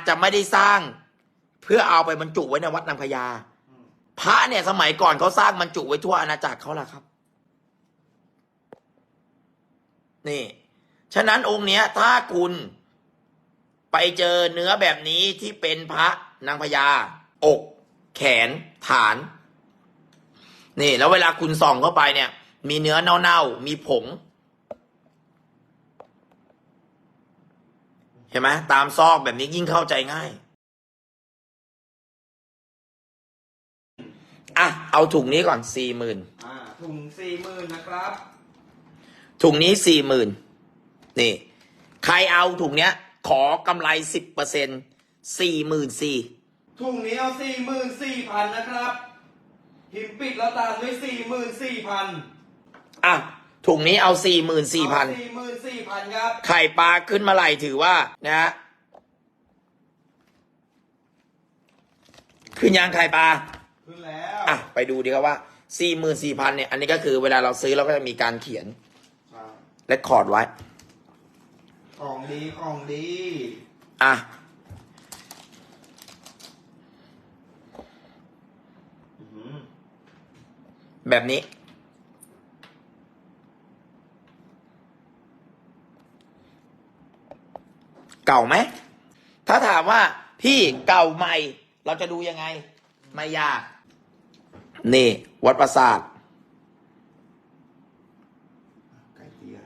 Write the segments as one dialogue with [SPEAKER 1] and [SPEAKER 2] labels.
[SPEAKER 1] จจะไม่ได้สร้าง เพื่อเอาไปบรรจุไว้ในวัดนางพญา
[SPEAKER 2] อืม
[SPEAKER 1] พระเนี่ยสมัยก่อนเขาสร้างบรรจุไว้ทั่วอาณาจักรเขาละครับ นี่ ฉะนั้นองค์เนี้ย ถ้าคุณไปเจอเนื้อแบบนี้ที่เป็นพระนางพญาอก แขน ฐาน นี่ แล้วเวลาคุณส่องเข้าไปเนี่ย มีเนื้อเน่าๆมีผง เห็นไหมตามซอกแบบนี้ยิ่งเข้าใจง่าย อะ เอาถุงนี้ก่อนสี่หมื่น
[SPEAKER 2] อ่าถุงสี่หมื่นนะครับ
[SPEAKER 1] ถุงนี้สี่หมื่นนี่ ใครเอาถุงเนี้ย ขอกำไรสิบเปอร์เซ็นสี่หมื่นสี่
[SPEAKER 2] ถุงนี้เอาสี่หมื่นสี่พันนะครับพิมพ์ปิดแล้วตามด้วยสี่หมื่นสี่พัน
[SPEAKER 1] อะ ถุงนี้เอาสี่หมื่นสี่พัน
[SPEAKER 2] สี่หมื่นสี่พันครับ
[SPEAKER 1] ไข่ปลาขึ้นมาไหลถือว่านะฮะขึ้นยางไข่ปลา
[SPEAKER 2] ขึ้นแล้ว
[SPEAKER 1] อะไปดูดีครับว่าสี่หมื่นสี่พันเนี่ย อันนี้ก็คือเวลาเราซื้อเราก็จะมีการเขียน
[SPEAKER 2] ใช่
[SPEAKER 1] และคอร์ดไว้
[SPEAKER 2] ของดีของดี
[SPEAKER 1] อะ
[SPEAKER 2] อื้อหือ
[SPEAKER 1] แบบนี้ เก่าไหม ถ้าถามว่าพี่เก่าใหม่ เราจะดูยังไง ไม่ยาก นี่ วัดประสาท
[SPEAKER 2] ไก่เตี้ย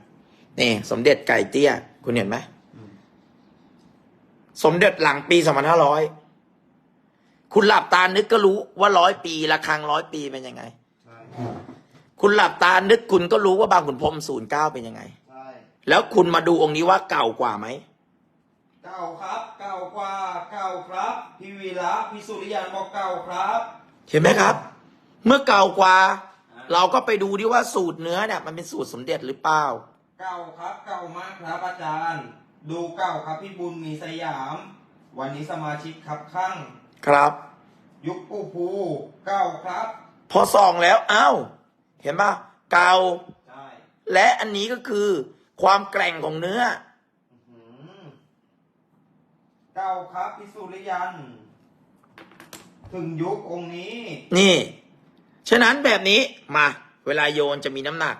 [SPEAKER 1] นี่ สมเด็จไก่เตี้ย คุณเห็นไหม
[SPEAKER 2] อืม
[SPEAKER 1] สมเด็จหลังปีสองพันห้าร้อยคุณหลับตานึกก็รู้ว่าร้อยปีละครังร้อยปีเป็นยังไง
[SPEAKER 2] ใช่
[SPEAKER 1] คุณหลับตานึกคุณก็รู้ว่าบางขุนพรหมศูนย์เก้าเป็นยังไง
[SPEAKER 2] ใช่
[SPEAKER 1] แล้วคุณมาดูองค์นี้ว่าเก่ากว่าไหม
[SPEAKER 2] เก่าครับ เก่ากว่า เก่าครับ พี่วีระพี่สุริยันบอกเก่าครับ
[SPEAKER 1] เห็นไหมครับ เมื่อเก่ากว่า
[SPEAKER 2] อ่า
[SPEAKER 1] เราก็ไปดูดิว่าสูตรเนื้อเนี่ยมันเป็นสูตรสมเด็จหรือเปล่า
[SPEAKER 2] เก่าครับ เก่ามากครับอาจารย์ ดูเก่าครับพี่บุญมีสยาม วันนี้สมาชิกครับข้าง
[SPEAKER 1] ครับ
[SPEAKER 2] ยุคปูภูเก่าครับ
[SPEAKER 1] พอส่องแล้วอ้าวเห็นปะเก่า
[SPEAKER 2] ใช่
[SPEAKER 1] และอันนี้ก็คือความแกร่งของเนื้อ
[SPEAKER 2] อื้อหือ เก่าครับพี่สุริยัน ถึงยุคองค์นี้
[SPEAKER 1] นี่ ฉะนั้นแบบนี้มา เวลาโยนจะมีน้ำหนัก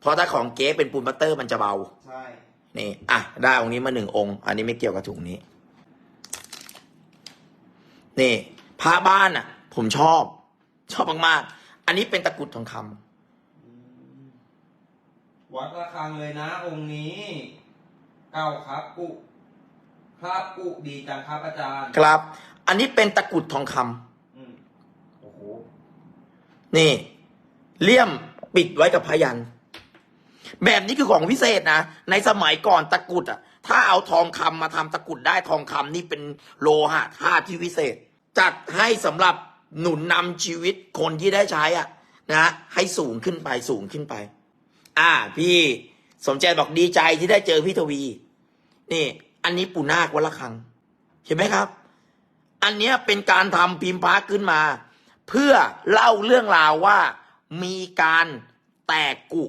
[SPEAKER 1] เพราะถ้าของเก๊เป็นปูนบัตเตอร์มันจะเบา
[SPEAKER 2] ใช่
[SPEAKER 1] นี่ อะ ได้องค์นี้มาหนึ่งองค์ อันนี้ไม่เกี่ยวกับถุงนี้ นี่พระบ้านอะ ผมชอบ ชอบมากๆ อันนี้เป็นตะกรุดทองคำ
[SPEAKER 2] อืมวัดระฆังเลยนะ องค์นี้ เก่าครับกุ ภาพกุดีจังครับอาจารย์
[SPEAKER 1] ครับ อันนี้เป็นตะกรุดทองคำ
[SPEAKER 2] อืมโอ้โห
[SPEAKER 1] นี่ เลี่ยมปิดไว้กับพยัน แบบนี้คือของวิเศษนะ ในสมัยก่อนตะกรุดอะ ถ้าเอาทองคำมาทำตะกรุดได้ทองคำนี่เป็นโลหะธาตุที่วิเศษ จัดให้สำหรับหนุนนำชีวิตคนที่ได้ใช้อะนะ ให้สูงขึ้นไปสูงขึ้นไป อ่า พี่สมใจบอกดีใจที่ได้เจอพี่ทวี นี่ อันนี้ปูนาควัดละคัง เห็นไหมครับ อันเนี้ยเป็นการทำพิมพ์พระขึ้นมา เพื่อเล่าเรื่องราวว่ามีการแตกกุ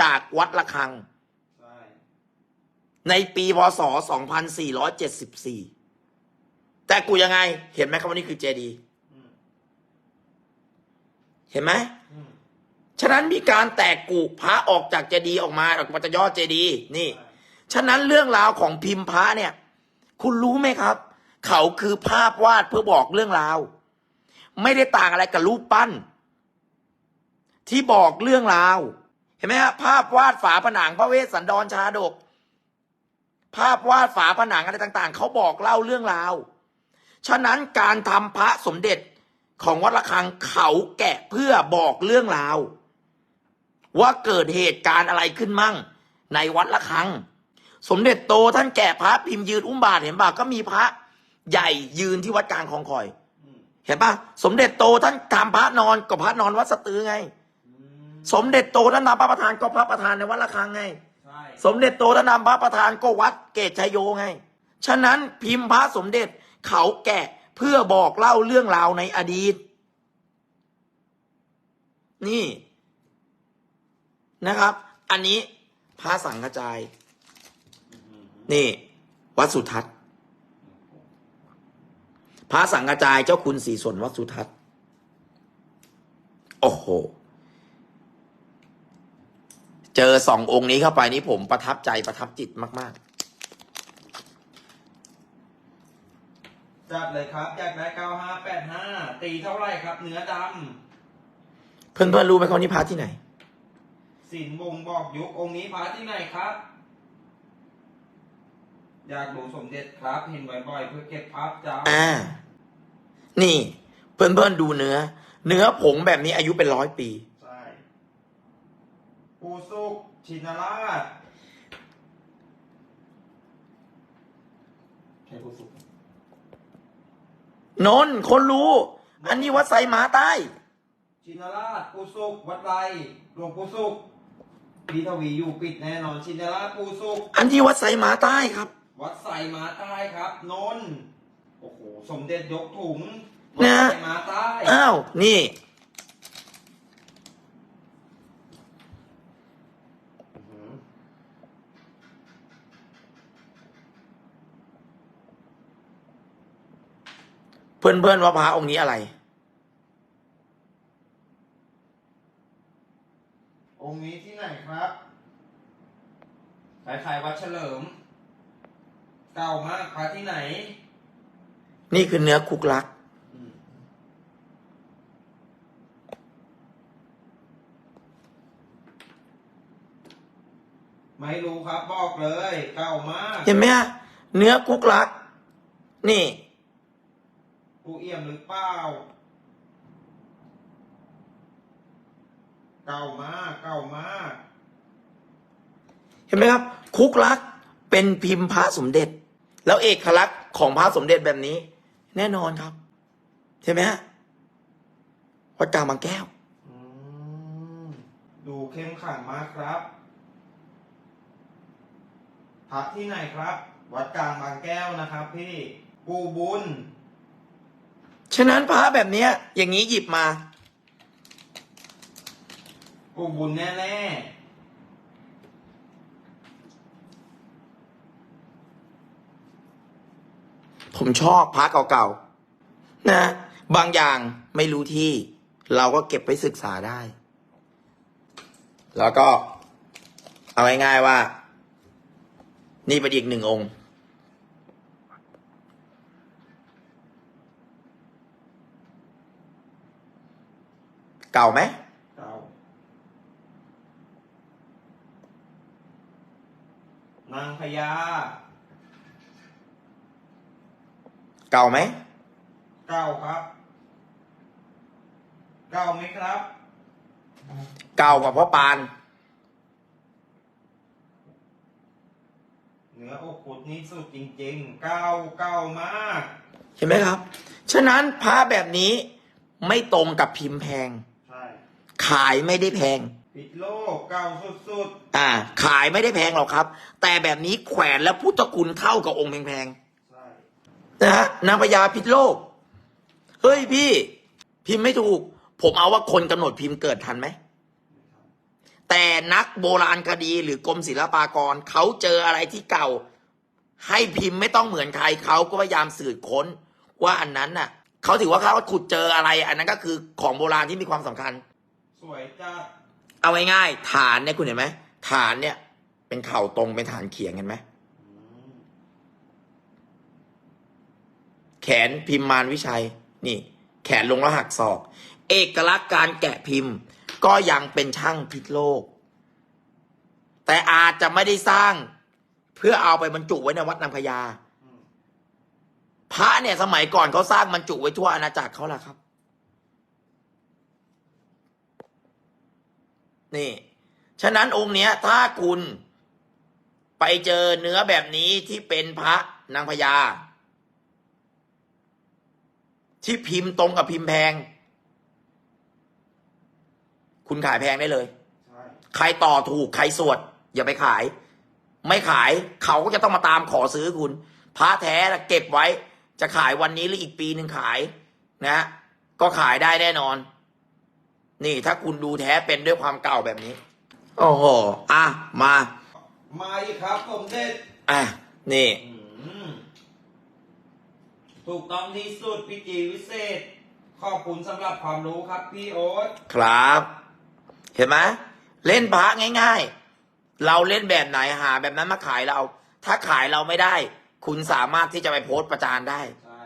[SPEAKER 1] จากวัดละคัง
[SPEAKER 2] ใช่
[SPEAKER 1] ในปีพศ 2474 แต่กุยังไง เห็นไหมครับว่านี่คือเจดีย์
[SPEAKER 2] อืม
[SPEAKER 1] เห็นไหม
[SPEAKER 2] อืม
[SPEAKER 1] ฉะนั้นมีการแตกกุพระออกจากเจดีย์ออกมาออกมาจากยอดเจดีย์นี่
[SPEAKER 2] ใช่
[SPEAKER 1] ฉะนั้นเรื่องราวของพิมพ์พระเนี่ย คุณรู้ไหมครับ เขาคือภาพวาดเพื่อบอกเรื่องราว ไม่ได้ต่างอะไรกับรูปปั้น ที่บอกเรื่องราว เห็นไหมฮะภาพวาดฝาผนังพระเวสสันดรชาดก ภาพวาดฝาผนังอะไรต่าง ๆ เขาบอกเล่าเรื่องราว ฉะนั้นการทำพระสมเด็จของวัดระฆังเขาแกะเพื่อบอกเรื่องราว ว่าเกิดเหตุการณ์อะไรขึ้นมั่ง ในวัดระฆัง สมเด็จโตท่านแกะพระพิมพ์ยืนอุ้มบาทเห็นป่ะก็มีพระใหญ่ยืนที่วัดกลางคลองคอย
[SPEAKER 2] อืม
[SPEAKER 1] เห็นป่ะสมเด็จโตท่านทำพระนอนก็พระนอนวัดสตือไง
[SPEAKER 2] อืม
[SPEAKER 1] สมเด็จโตท่านทำพระประธานก็พระประธานในวัดระฆังไง
[SPEAKER 2] ใช่
[SPEAKER 1] สมเด็จโตท่านนำพระประธานก็วัดเกตชัยโยไง ฉะนั้นพิมพ์พระสมเด็จเขาแกะเพื่อบอกเล่าเรื่องราวในอดีต นี่นะครับ อันนี้พระสังกระจาย
[SPEAKER 2] อืม
[SPEAKER 1] นี่ วัดสุทัศน์ พระสังกระจายเจ้าคุณสีส่วนวัดสุทัศน์ โอ้โห เจอสององค์นี้เข้าไปนี่ผมประทับใจประทับจิตมาก
[SPEAKER 2] จัดเลยครับอยากได้เก้าห้าแปดห้าตีเท่าไหร่ครับ เนื้อด
[SPEAKER 1] ๆเพื่อนๆรู้ไหมเขานี่พระที่ไหนำ
[SPEAKER 2] สินบ่งบอกยุคองค์นี้พาที่ไหนครับ อยากดูสมเด็จครับ เห็นบ่อยๆเพื่อเก็บภาพจำ
[SPEAKER 1] อ่า นี่ เพื่อนๆดูเนื้อ เนื้อผงแบบนี้อายุเป็นร้อยปี
[SPEAKER 2] ใช่ปูสุกชินราชใช่ปูสุก
[SPEAKER 1] นนท์คนรู้ อันนี้วัดไซหมาใต้
[SPEAKER 2] ชินราชปูสุกวัดไรหลวงปูสุกพีทวีอยู่ปิดแน่นอน ชินราชปูสุก
[SPEAKER 1] อันที่วัดไซหมาใต้ครับ
[SPEAKER 2] วัดไสมาใต้ครับ นนท์โอ้โห สมเด็จยกถุง
[SPEAKER 1] นะ
[SPEAKER 2] วัดไสมาใต้
[SPEAKER 1] อ้าว นี่
[SPEAKER 2] อื้อหือ
[SPEAKER 1] เพื่อนๆว่าพระองค์นี้อะไร
[SPEAKER 2] องค์นี้ที่ไหนครับคล้ายๆวัดเฉลิม เก่ามากพระที่ไหน
[SPEAKER 1] นี่คือเนื้อคุกลัก
[SPEAKER 2] อืมไม่รู้ครับบอกเลยเก่ามาก
[SPEAKER 1] เห็นไหมฮะเนื้อคุกลัก นี่
[SPEAKER 2] กูเอี่ยมหรือเปล่าเก่ามากเก่ามาก
[SPEAKER 1] เห็นไหมครับ คุกลักเป็นพิมพ์พระสมเด็จ แล้วเอกลักษณ์ของพระสมเด็จแบบนี้ แน่นอนครับ ใช่ไหมฮะวัดกลางบางแก้ว
[SPEAKER 2] อืมดูเข้มขังมากครับพักที่ไหนครับ วัดกลางบางแก้วนะครับพี่ปูบุญ
[SPEAKER 1] ฉะนั้นพระแบบเนี้ย อย่างนี้หยิบมา
[SPEAKER 2] ปูบุญแน่
[SPEAKER 1] ผมชอบพระเก่าๆนะบางอย่างไม่รู้ที่ เราก็เก็บไปศึกษาได้ แล้วก็ เอาง่ายๆว่า นี่เป็นอีกหนึ่งองค์เก่าไหม
[SPEAKER 2] เก่านางพญา
[SPEAKER 1] เก่าไหม
[SPEAKER 2] เก้าครับเก้าไหมครับ
[SPEAKER 1] เก่ากว่าพ่อปาน
[SPEAKER 2] เนื้ออกขุดนี่สุดจริงๆเก้าเก้ามาก
[SPEAKER 1] เห็นไหมครับ ฉะนั้นพระแบบนี้ไม่ตรงกับพิมพ์แพง
[SPEAKER 2] ใช่
[SPEAKER 1] ขายไม่ได้แพง
[SPEAKER 2] ปิดโลกเก้าสุด
[SPEAKER 1] อ่า ขายไม่ได้แพงหรอกครับ แต่แบบนี้แขวนแล้วพุทธคุณเท่ากับองค์แพง
[SPEAKER 2] ๆใช่
[SPEAKER 1] ๆ นะฮะนางพญาพิษโลก เฮ้ยพี่ พิมพ์ไม่ถูก ผมเอาว่าคนกำหนดพิมพ์เกิดทันไหม แต่นักโบราณคดีหรือกรมศิลปากรเขาเจออะไรที่เก่า ให้พิมพ์ไม่ต้องเหมือนใครเขาก็พยายามสืบค้น ว่าอันนั้นน่ะเขาถือว่าเขาขุดเจออะไร อันนั้นก็คือของโบราณที่มีความสำคัญ
[SPEAKER 2] สวยจัด
[SPEAKER 1] เอาง่ายๆฐานเนี่ยคุณเห็นไหมฐานเนี่ย เป็นเข่าตรงเป็นฐานเขียงเห็นไหม
[SPEAKER 2] อืม
[SPEAKER 1] แขนพิมพ์มารวิชัย นี่ แขนลงแล้วหักศอก เอกลักษณ์การแกะพิมพ์ ก็ยังเป็นช่างพิษโลก แต่อาจจะไม่ได้สร้าง เพื่อเอาไปบรรจุไว้ในวัดนางพญาพระเนี่ยสมัยก่อนเขาสร้างบรรจุไว้ทั่วอาณาจักรเขาล่ะครับ นี่ ฉะนั้นองค์เนี้ย ถ้าคุณไปเจอเนื้อแบบนี้ที่เป็นพระนางพญา ที่พิมพ์ตรงกับพิมพ์แพง คุณขายแพงได้เลย
[SPEAKER 2] ใช่
[SPEAKER 1] ใครต่อถูกใครสวด อย่าไปขาย ไม่ขายเขาก็จะต้องมาตามขอซื้อคุณพระแท้น่ะเก็บไว้ จะขายวันนี้หรืออีกปีหนึ่งขาย นะ ก็ขายได้แน่นอน นี่ถ้าคุณดูแท้เป็นด้วยความเก่าแบบนี้ โอ้โหอะมา
[SPEAKER 2] มาอีกครับสมเด็จ
[SPEAKER 1] อะนี่
[SPEAKER 2] อืม ถูกต้องที่สุดพี่จีวิเศษ ขอบคุณสำหรับความรู้ครับพี่โอ๊ต
[SPEAKER 1] ครับ เห็นไหมเล่นพระง่าย ๆ เราเล่นแบบไหนหา แบบนั้นมาขายเรา ถ้าขายเราไม่ได้ คุณสามารถที่จะไปโพสต์ประจานได้
[SPEAKER 2] ใช่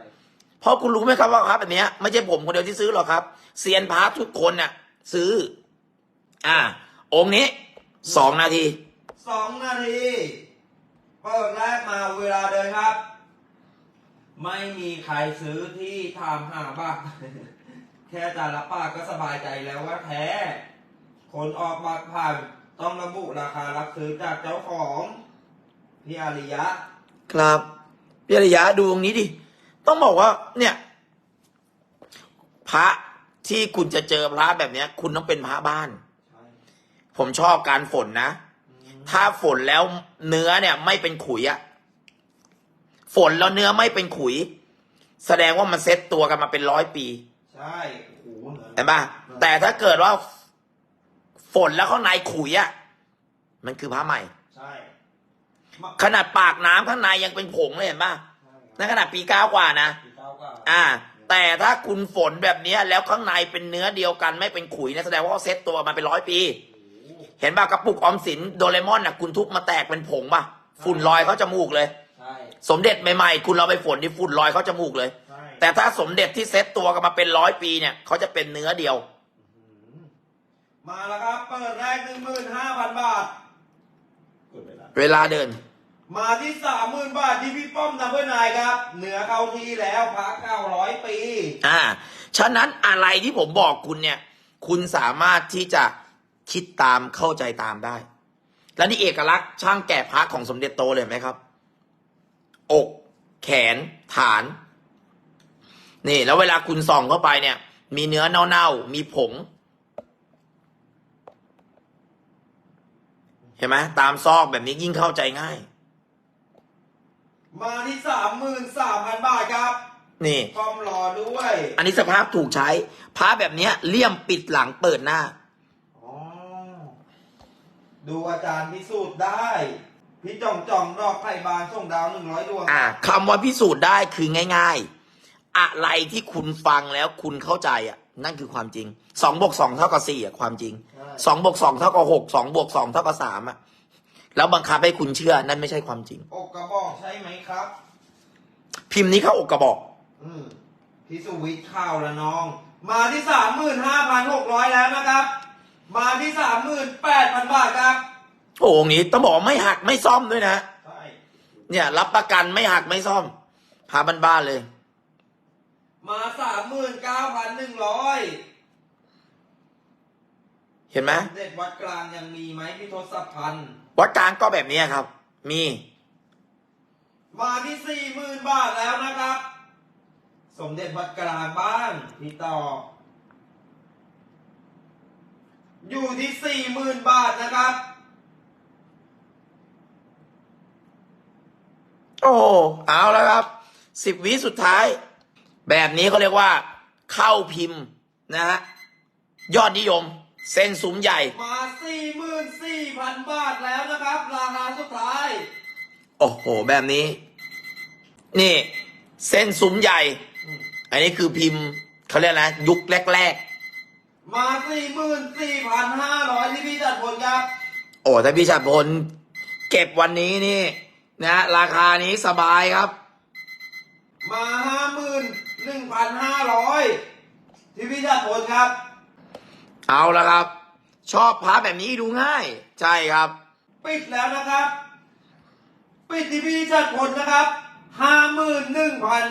[SPEAKER 1] เพราะคุณรู้ไหมครับว่าพระแบบเนี้ยไม่ใช่ผมคนเดียวที่ซื้อหรอกครับเซียนพระทุกคนน่ะ ซื้อ อ่า องค์นี้สองนาที
[SPEAKER 2] สองนาทีเปิดแรกมาเวลาเดินครับ ไม่มีใครซื้อที่ทำหาบ้างแค่แต่ละปากก็สบายใจแล้วว่าแท้ คนออกบัตรผ่านต้องระบุราคารับซื้อจากเจ้าของพี่อาริยะ
[SPEAKER 1] ครับพี่อริยะดูตรงนี้ดิ ต้องบอกว่าเนี่ย พระที่คุณจะเจอพระแบบเนี้ย คุณต้องเป็นพระบ้าน
[SPEAKER 2] ใช่
[SPEAKER 1] ผมชอบการฝนนะ
[SPEAKER 2] อืม
[SPEAKER 1] ถ้าฝนแล้วเนื้อเนี่ย ไม่เป็นขุยอะ ฝนแล้วเนื้อไม่เป็นขุย แสดงว่ามันเซ็ตตัวกันมาเป็นร้อยปี
[SPEAKER 2] ใช่โอ้โหเหมือน
[SPEAKER 1] เห็นปะแต่ถ้าเกิดว่า ฝนแล้วข้างในขุยอะมันคือพระใหม่
[SPEAKER 2] ใช่มา
[SPEAKER 1] ขนาดปากน้ำข้างในยังเป็นผงเลยเห็นปะ
[SPEAKER 2] ใช่ครับ
[SPEAKER 1] นั่นขนาดปีเก้ากว่านะ
[SPEAKER 2] ปีเก้าเก้า
[SPEAKER 1] อ่า แต่ถ้าคุณฝนแบบเนี้ยแล้วข้างในเป็นเนื้อเดียวกันไม่เป็นขุยเนี่ยแสดงว่าเขาเซ็ตตัวมาเป็นร้อยปี
[SPEAKER 2] โอ้โห
[SPEAKER 1] เห็นป่ะกระปุกออมสินโดเรมอนน่ะคุณทุบมาแตกเป็นผงป่ะ ฝุ่นลอยเขาจมูกเลย
[SPEAKER 2] ใช่
[SPEAKER 1] สมเด็จใหม่ๆ คุณเราไปฝนที่ฝุ่นลอยเขาจมูกเลย
[SPEAKER 2] ใช่
[SPEAKER 1] แต่ถ้าสมเด็จที่เซ็ตตัวกันมาเป็นร้อยปีเนี่ยเขาจะเป็นเนื้อเดียว
[SPEAKER 2] มาแล้วครับ เปิดแรกหนึ่งหมื่นห้าพันบาท กดเวลา
[SPEAKER 1] เวลาเดิน
[SPEAKER 2] มาที่สามหมื่นบาทที่พี่ป้อมนัมเบอร์นายครับ เหนือเข้าทีแล้วพักเก้าร้อยปี
[SPEAKER 1] อ่า ฉะนั้นอะไรที่ผมบอกคุณเนี่ย คุณสามารถที่จะคิดตามเข้าใจตามได้ และนี่เอกลักษณ์ช่างแกะพระของสมเด็จโตเลยเห็นไหมครับ อก แขน ฐาน นี่ แล้วเวลาคุณส่องเข้าไปเนี่ย มีเนื้อเน่าๆ มีผง เห็นไหมตามซอกแบบนี้ยิ่งเข้าใจง่าย
[SPEAKER 2] มาที่สามหมื่นสามพันบาทครับ
[SPEAKER 1] นี่
[SPEAKER 2] ป้อมรอด้วย
[SPEAKER 1] อันนี้สภาพถูกใช้พระแบบเนี้ยเลี่ยมปิดหลังเปิดหน้า
[SPEAKER 2] อ๋อดูอาจารย์พิสูจน์ได้ พี่จ่องจ่องดอกไข่บานส่งดาวหนึ่งร้อยดวง
[SPEAKER 1] อ่าคำว่าพิสูจน์ได้คือง่าย ๆ อะไรที่คุณฟังแล้วคุณเข้าใจอะ นั่นคือความจริงสองบวกสองเท่ากับสี่อะความจริง
[SPEAKER 2] ใช่
[SPEAKER 1] สองบวกสองเท่ากับหกสองบวกสองเท่ากับสามอะ แล้วบังคับให้คุณเชื่อนั่นไม่ใช่ความจริง
[SPEAKER 2] อกกระบอกใช่ไหมครับ
[SPEAKER 1] พิมพ์นี้เข้าอกกระบอก
[SPEAKER 2] อืมพี่สุวิทย์ข้าวละน้อง มาที่สามหมื่นห้าพันหกร้อยแล้วนะครับ มาที่สามหมื่นแปดพันบาทครับ
[SPEAKER 1] โอ้โหอย่างนี้ต้องบอกว่าไม่หักไม่ซ่อมด้วยนะ
[SPEAKER 2] ใช่
[SPEAKER 1] เนี่ย รับประกันไม่หักไม่ซ่อมพาบ้านๆเลย
[SPEAKER 2] มาสามหมื่นเก้าพันหนึ่งร้อย
[SPEAKER 1] เห็นไหม
[SPEAKER 2] เด็ดวัดกลางยังมีไหมพี่ทศพันธ์
[SPEAKER 1] วัดกลางก็แบบนี้ครับ มี
[SPEAKER 2] มาที่สี่หมื่นบาทแล้วนะครับ สมเด็จวัดกลางบ้านพี่ต่อ อยู่ที่สี่หมื่นบาทนะครับ
[SPEAKER 1] โอ้โหเอาแล้วครับสิบวิสุดท้าย แบบนี้เขาเรียกว่า เข้าพิมพ์นะฮะยอดนิยม เส้นสุมใหญ่
[SPEAKER 2] มาสี่หมื่นสี่พันบาทแล้วนะครับ ราคาสุดท้าย
[SPEAKER 1] โอ้โห แบบนี้ นี่ เส้นสุมใหญ่ อันนี้คือพิมพ์เขาเรียกนะยุคแรก
[SPEAKER 2] มาสี่หมื่นสี่พันห้าร้อยที่พี่จัดผลครับ
[SPEAKER 1] ๆโอ้ถ้าพี่ชาติพลเก็บวันนี้นี่ นะราคานี้สบายครับ
[SPEAKER 2] มาห้าหมื่นหนึ่งพันห้าร้อยที่พี่จัดผลครับ
[SPEAKER 1] เอาละครับ ชอบพระแบบนี้ดูง่าย ใช่ครับ
[SPEAKER 2] ปิดแล้วนะครับ ปิดที่พี่จัดผลนะครับห้าหมื่นหนึ่งพัน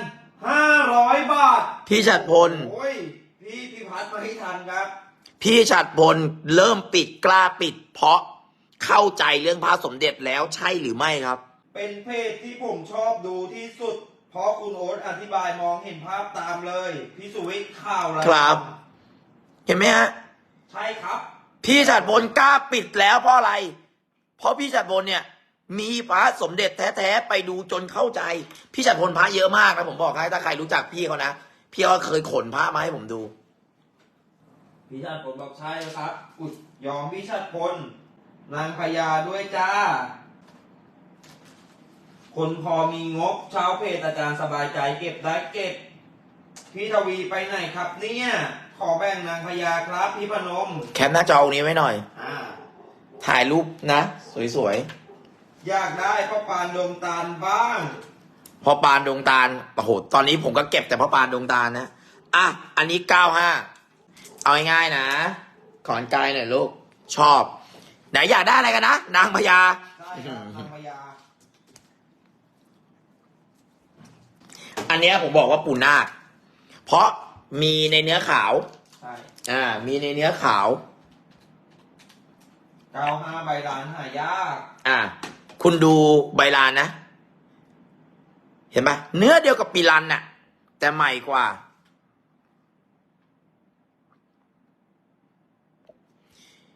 [SPEAKER 2] ห้าร้อยบาท
[SPEAKER 1] พี่ชัดพล
[SPEAKER 2] โอ้ย พี่พิพัฒน์มาให้ทันครับ
[SPEAKER 1] พี่ชัดพลเริ่มปิดกล้าปิด เพราะเข้าใจเรื่องพระสมเด็จแล้วใช่หรือไม่ครับ
[SPEAKER 2] เป็นเพจที่ผมชอบดูที่สุด เพราะคุณโอ๊ตอธิบายมองเห็นภาพตามเลยพี่สุวิทย์ข่าวอะไร
[SPEAKER 1] ครับ เห็นไหมฮะ
[SPEAKER 2] ใช่ครับ
[SPEAKER 1] พี่ชัดพลกล้าปิดแล้วเพราะอะไร เพราะพี่ชัดพลเนี่ย มีพระสมเด็จแท้ๆไปดูจนเข้าใจ พี่ชัดพลพระเยอะมากนะผมบอกให้ถ้าใครรู้จักพี่เขานะพี่เขาเคยขนพระมาให้ผมดู
[SPEAKER 2] พี่ชัดพลบอกใช่ครับ อุดยอมพี่ชัดพลนางพญาด้วยจ้า คคนพอมีงบชาวเพจอาจารย์สบายใจเก็บได้เก็บ พี่ทวีไปไหนครับเนี่ย ขอแบ่งนางพญาครับพี่พนม
[SPEAKER 1] แคปหน้าจอองค์นี้ไว้หน่อย
[SPEAKER 2] อ่า
[SPEAKER 1] ถ่ายรูปนะ สวย
[SPEAKER 2] อยากได้พ่อปานดงตาลบ้าง
[SPEAKER 1] ๆพอปานดวงตาลโอ้โหตอนนี้ผมก็เก็บแต่พอปานดวงตาลนะอะอันนี้เก้าห้าเอาง่ายๆนะ ขอนไกลหน่อยลูก ชอบ ไหนอยากได้อะไรกันนะ นางพญา
[SPEAKER 2] ใช่ครับนางพญา
[SPEAKER 1] อันเนี้ยผมบอกว่าปูนาคเพราะมีในเนื้อขาว
[SPEAKER 2] ใช่
[SPEAKER 1] อ่า มีในเนื้อขาว
[SPEAKER 2] เก้าห้าใบลานหายาก
[SPEAKER 1] อ่า คุณดูใบลานนะ เห็นปะเนื้อเดียวกับปีรันน่ะ แต่ใหม่กว่า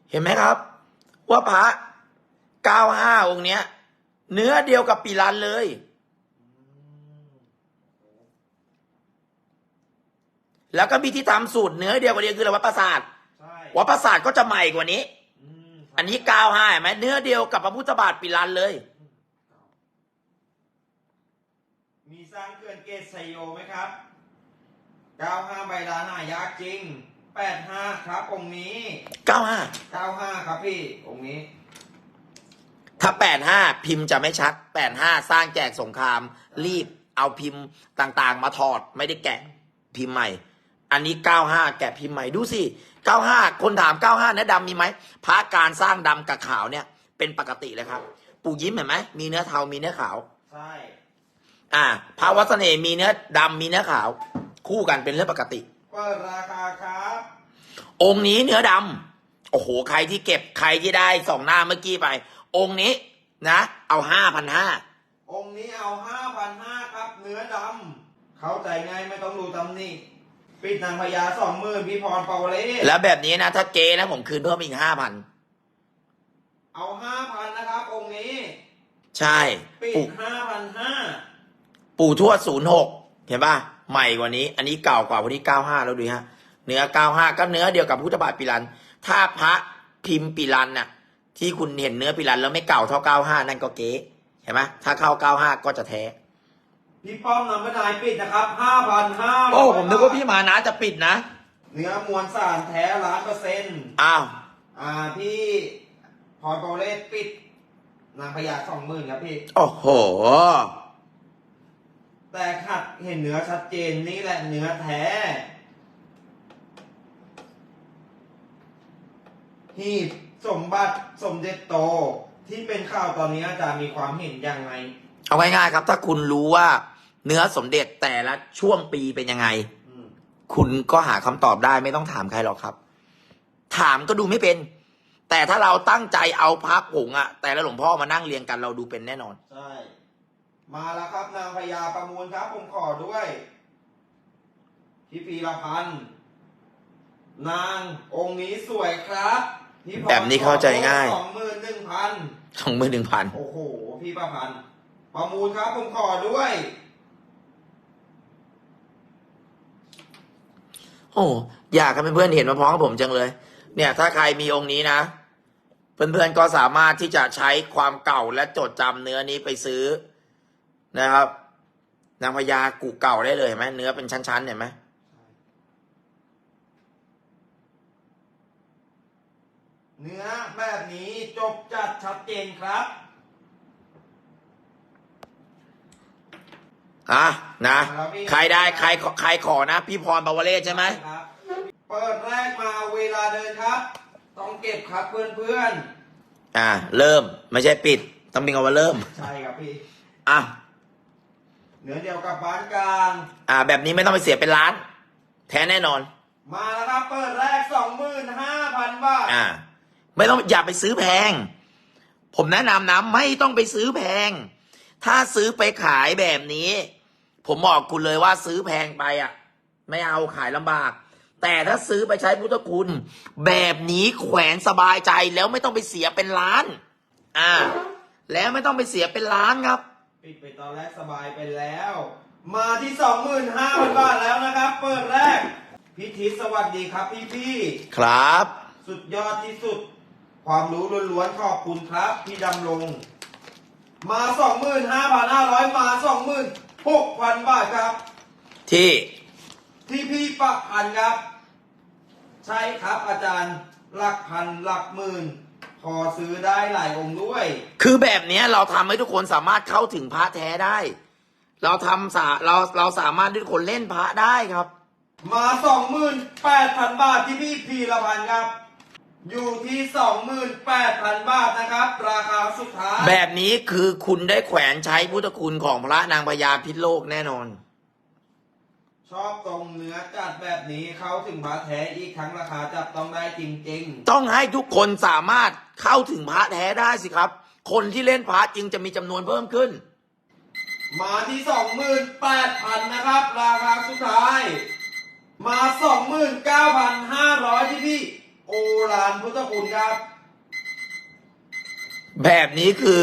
[SPEAKER 1] เห็นไหมครับ ว่าพระเก้าห้าองค์เนี้ย เนื้อเดียวกับปีรันเลย แล้วก็มีที่ทำสูตรเนื้อเดียวกันเดียวคืออะไรวัดประสาท
[SPEAKER 2] ใช่
[SPEAKER 1] วัดประสาทก็จะใหม่กว่านี้
[SPEAKER 2] อืม
[SPEAKER 1] อันนี้เก้าห้าเห็นไหมเนื้อเดียวกับพระพุทธบาทปีรันเลย
[SPEAKER 2] มีสร้างเขื่อนเกตไซโยไหมครับเก้าห้าใบลานหายากจริงแปดห้าครับองค์นี้
[SPEAKER 1] เก้าห้า
[SPEAKER 2] เก้าห้าครับพี่องค์นี้
[SPEAKER 1] ถ้าแปดห้าพิมพ์จะไม่ชัดแปดห้าสร้างแจกสงคราม รีบเอาพิมพ์ต่างๆ มาถอดไม่ได้แกะพิมพ์ใหม่ อันนี้เก้าห้าแกะพิมพ์ใหม่ดูสิเก้าห้าคนถามเก้าห้าเนื้อดำมีไหมพระการสร้างดำกับขาวเนี่ย เป็นปกติเลยครับ ปู่ยิ้มเห็นไหมมีเนื้อเทามีเนื้อขาว
[SPEAKER 2] ใช่
[SPEAKER 1] อ่าพระวัดเสน่ห์มีเนื้อดำมีเนื้อขาว คู่กันเป็นเรื่องปกติ
[SPEAKER 2] เปิดราคาครับ
[SPEAKER 1] องค์นี้เนื้อดำโอ้โหใครที่เก็บใครที่ได้สองหน้าเมื่อกี้ไป องค์นี้นะ เอาห้าพันห้า
[SPEAKER 2] องค์นี้เอาห้าพันห้าครับ เนื้อดำเข้าใจง่ายไม่ต้องดูตำหนิ ปิดนางพญาสองหมื่นพี่พรเปาวเล่
[SPEAKER 1] แล้วแบบนี้นะ ถ้าเกนะผมคืนเพิ่มอีกห้าพัน
[SPEAKER 2] เอาห้าพันนะครับองค์นี้
[SPEAKER 1] ใช่
[SPEAKER 2] ปิด
[SPEAKER 1] ปู่
[SPEAKER 2] ห้าพันห้า
[SPEAKER 1] ปู่ทวดศูนย์หกเห็นป่ะใหม่กว่านี้ อันนี้เก่ากว่าวันนี้เก้าห้าแล้วดูฮะเนื้อเก้าห้าก็เนื้อเดียวกับพุทธบาทปิรัน ถ้าพระพิมพ์ปิรันน่ะ ที่คุณเห็นเนื้อปิรันแล้วไม่เก่าเท่าเก้าห้านั่นก็เก๊เห็นไหมถ้าเข้าเก้าห้าก็จะแท้
[SPEAKER 2] พี่ป้อมนำมานายปิดนะครับห้าพันห้า
[SPEAKER 1] โอ้ผมนึกว่าพี่มานะจะปิดนะ
[SPEAKER 2] เนื้อมวลสารแท้ล้านเปอร์เซ็นต์
[SPEAKER 1] อ้าว
[SPEAKER 2] อ่าพี่พรเปาวเล่ปิดนางพญาสองหมื่นครับพี่
[SPEAKER 1] โอ้โห
[SPEAKER 2] แต่ขัดเห็นเนื้อชัดเจนนี่แหละเนื้อแท้ หีบสมบัติสมเด็จโตที่เป็นข่าวตอนนี้อาจารย์มีความเห็นอย่างไร
[SPEAKER 1] เอาง่ายๆครับ ถ้าคุณรู้ว่า เนื้อสมเด็จแต่ละช่วงปีเป็นยังไง
[SPEAKER 2] อืม
[SPEAKER 1] คุณก็หาคำตอบได้ไม่ต้องถามใครหรอกครับ ถามก็ดูไม่เป็น แต่ถ้าเราตั้งใจเอาพระผงอะแต่ละหลวงพ่อมานั่งเรียงกันเราดูเป็นแน่นอน
[SPEAKER 2] ใช่ มาแล้วครับ นางพญาประมูลครับ ผมขอด้วยพี่ปีละพันธ์นางองค์นี้สวยครับพี่พร
[SPEAKER 1] แบบนี้เข้าใจง่าย
[SPEAKER 2] สองหมื่นหนึ่งพัน
[SPEAKER 1] สองหมื่นหนึ่งพัน
[SPEAKER 2] โอ้โห พี่ประพันธ์ประมูลครับผมขอด้วย
[SPEAKER 1] โอ้อยากให้เพื่อนๆเห็นมาพร้อมกับผมจังเลย เนี่ย ถ้าใครมีองค์นี้นะ เพื่อนๆก็สามารถที่จะใช้ความเก่าและจดจำเนื้อนี้ไปซื้อนะครับ นางพญากุเก่าได้เลยเห็นไหมเนื้อเป็นชั้นๆเห็นไหม
[SPEAKER 2] เนื้อแบบนี้จบจัดชัดเจนครับ
[SPEAKER 1] อะนะ
[SPEAKER 2] ครับพี่
[SPEAKER 1] ใครได้ใครขอใครขอนะ พี่พรบาวเล่ใช่ไหม
[SPEAKER 2] ครับเปิดแรกมาเวลาเดินครับ ต้องเก็บครับเพื่อน
[SPEAKER 1] อ่าเริ่มไม่ใช่ปิด ต้องเป็นคำว่าเริ่ม
[SPEAKER 2] ๆใช่ครับพี่
[SPEAKER 1] อะ
[SPEAKER 2] เนื้อเดียวกับบ้านกลาง
[SPEAKER 1] อ่า แบบนี้ไม่ต้องไปเสียเป็นล้าน แท้แน่นอน
[SPEAKER 2] มาแล้วครับเปิดแรกสองหมื่นห้าพันบาท
[SPEAKER 1] อ่า ไม่ต้องอย่าไปซื้อแพง ผมแนะนำนะไม่ต้องไปซื้อแพง ถ้าซื้อไปขายแบบนี้ ผมบอกคุณเลยว่าซื้อแพงไปอะ ไม่เอาขายลำบาก แต่ถ้าซื้อไปใช้พุทธคุณ แบบนี้แขวนสบายใจแล้วไม่ต้องไปเสียเป็นล้าน อ่า แล้วไม่ต้องไปเสียเป็นล้านครับ
[SPEAKER 2] ปิดไปตอนแรกสบายไปแล้ว มาที่สองหมื่นห้าพันบาทแล้วนะครับ เปิดแรกพิทิศสวัสดีครับพี่พี่ๆ
[SPEAKER 1] ครับ
[SPEAKER 2] สุดยอดที่สุด ความรู้ล้วนๆขอบคุณครับ พี่ดำรงมาสองหมื่นห้าพันห้าร้อยมาสองหมื่น หกพันบาทครับ
[SPEAKER 1] ที่
[SPEAKER 2] ที่พี่ประพันธ์ครับ ใช่ครับอาจารย์หลักพันหลักหมื่นพอซื้อได้หลายองค์ด้วย
[SPEAKER 1] คือแบบเนี้ยเราทำให้ทุกคนสามารถเข้าถึงพระแท้ได้ เราทำสาเราเราสามารถให้ทุกคนเล่นพระได้ครับ
[SPEAKER 2] มาสองหมื่นแปดพันบาทที่พี่พีละพันธ์ครับ อยู่ที่สองหมื่นแปดพันบาทนะครับ ราคาสุดท้าย
[SPEAKER 1] แบบนี้คือคุณได้แขวนใช้พุทธคุณของพระนางพญาพิษโลกแน่นอน
[SPEAKER 2] ชอบตรงเนื้อจัดแบบนี้เข้าถึงพระแท้อีกครั้งราคาจับต้องได้จริง
[SPEAKER 1] ต้องให้ทุกคนสามารถเข้าถึงพระแท้ได้สิครับ คนที่เล่นพระจึงจะมีจำนวนเพิ่มขึ้น
[SPEAKER 2] ๆ มาที่สองหมื่นแปดพันนะครับ ราคาสุดท้าย มาสองหมื่นเก้าพันห้าร้อยที่พี่ โอรานพุทธคุณครับ
[SPEAKER 1] แบบนี้คือ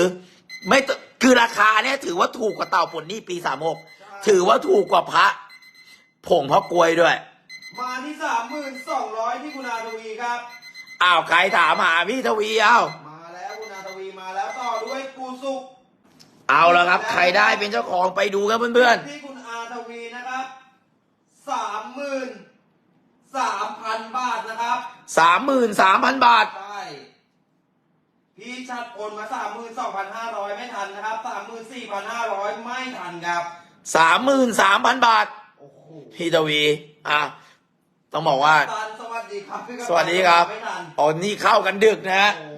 [SPEAKER 1] ไม่ตคือราคาเนี่ย ถือว่าถูกกว่าเต่าปนนี่ปีสามหกถือว่าถูกกว่าพระผงพระกลวยด้วย
[SPEAKER 2] มาที่สามหมื่นสองร้อยที่คุณอาทวีครับ
[SPEAKER 1] อ้าวใครถามหาพี่ทวีเอา
[SPEAKER 2] มาแล้วคุณอาทวีมาแล้วต่อด้วยปูสุก
[SPEAKER 1] เอาแล้วครับ ใครได้เป็นเจ้าของไปดูครับเพื่อน
[SPEAKER 2] ที่คุณอาทวีนะครับสามหมื่น สามพันบาทนะครับ
[SPEAKER 1] ๆสามหมื่นสามพันบาท
[SPEAKER 2] ใช่พี่ชัดโอนมาสามหมื่นสองพันห้าร้อยไม่ทันนะครับสามหมื่นสี่พันห้าร้อยไม่ทันครับ
[SPEAKER 1] สามหมื่นสามพันบาท
[SPEAKER 2] โอ้โห
[SPEAKER 1] พี่ทวีอะต้องบอกว่า
[SPEAKER 2] ตันสวัสดีครับพี่กัปตัน
[SPEAKER 1] สวัสดีครับ
[SPEAKER 2] ไม่ทัน
[SPEAKER 1] ตอนนี้เข้ากันดึกนะฮะ
[SPEAKER 2] โอ้โห